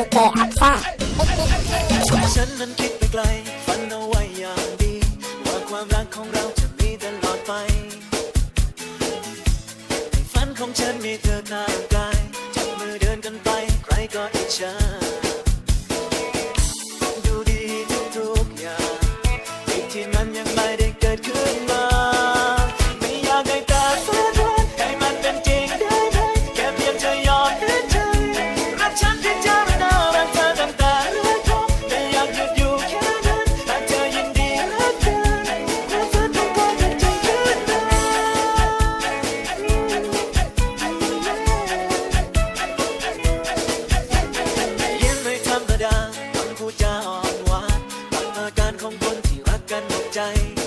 UK อัพซ่าฉันนั้นคิดไปไกลฝันเอาไว้อย่างดีว่าความรักของเราจะมีตลอดไปในฝันของฉันมีเธอข้างกายจับมือเดินกันไปใครก็อิจฉา ai.